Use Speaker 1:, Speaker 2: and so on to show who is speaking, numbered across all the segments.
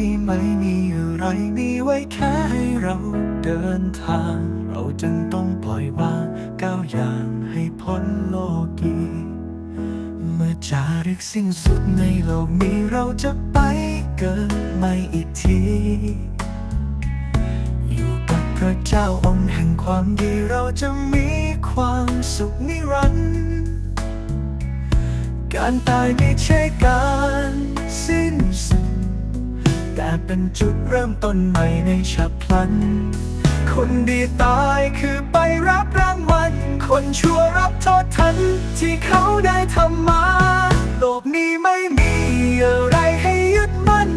Speaker 1: นี้ไม่มีอะไรมีไว้แค่ให้เราเดินทาง เราจึงต้องปล่อยวางก้าวอย่างให้พ้นโลกีเมื่อจารึกสิ้นสุดในโลกนี้เราจะไปเกิดใหม่อีกที อยู่กับพระเจ้าองค์แห่งความดีเราจะมีความสุขนิรันดร์การตายไม่ใช่การสิ้นสุด แต่เป็นจุดเริ่มต้นใหม่ในฉับพลัน คนดีตายคือไปรับรางวัล คนชั่วรับโทษทัน ที่เขาได้ทำมา โลกนี้ไม่มีอะไรให้ยึดมั่น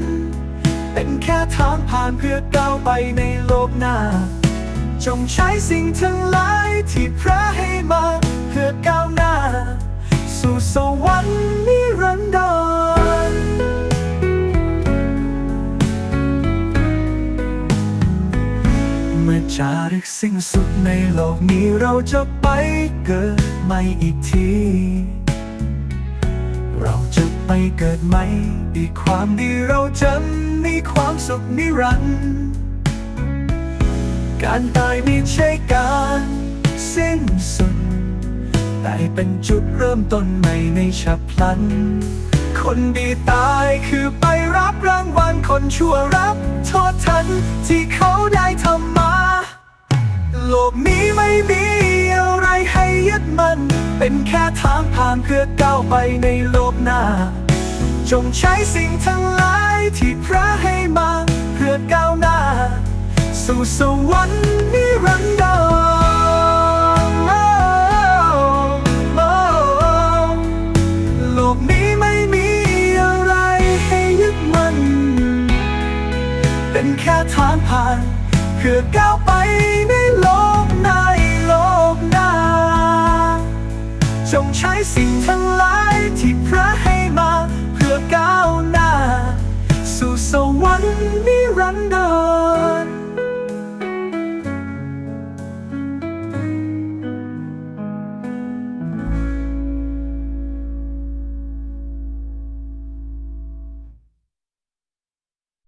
Speaker 1: เป็นแค่ทางผ่านเพื่อก้าวไปในโลกหน้า จงใช้สิ่งทั้งหลายที่พระ มื่อจารึกสิ้นสุดในโลกนี้เราจะไปเกิดใหม่อีกที เราจะไปเกิดใหม่อีกความดีเราจะมีความสุขนิรันดร์การตายไม่ใช่การสิ้นสุด แต่เป็นจุดเริ่มต้นใหม่ในฉับพลัน คนดีตายคือไปรับรางวัลคนชั่วรับโทษทันที่เขาได้ทำมา เป็นแค่ทางผ่านเพื่อก้าวไปในโลกหน้า จงใช้สิ่งทั้งหลายที่พระให้มาเพื่อก้าวหน้า สู่สวรรค์นิรันดรโลกนี้ไม่มีอะไรให้ยึดมันเป็นแค่ทางผ่านเพื่อก้าวไปในโลก จงใช้สิ่งทั้งหลายที่พระให้มาเพื่อก้าวหน้า สู่สวรรค์นิรันดร์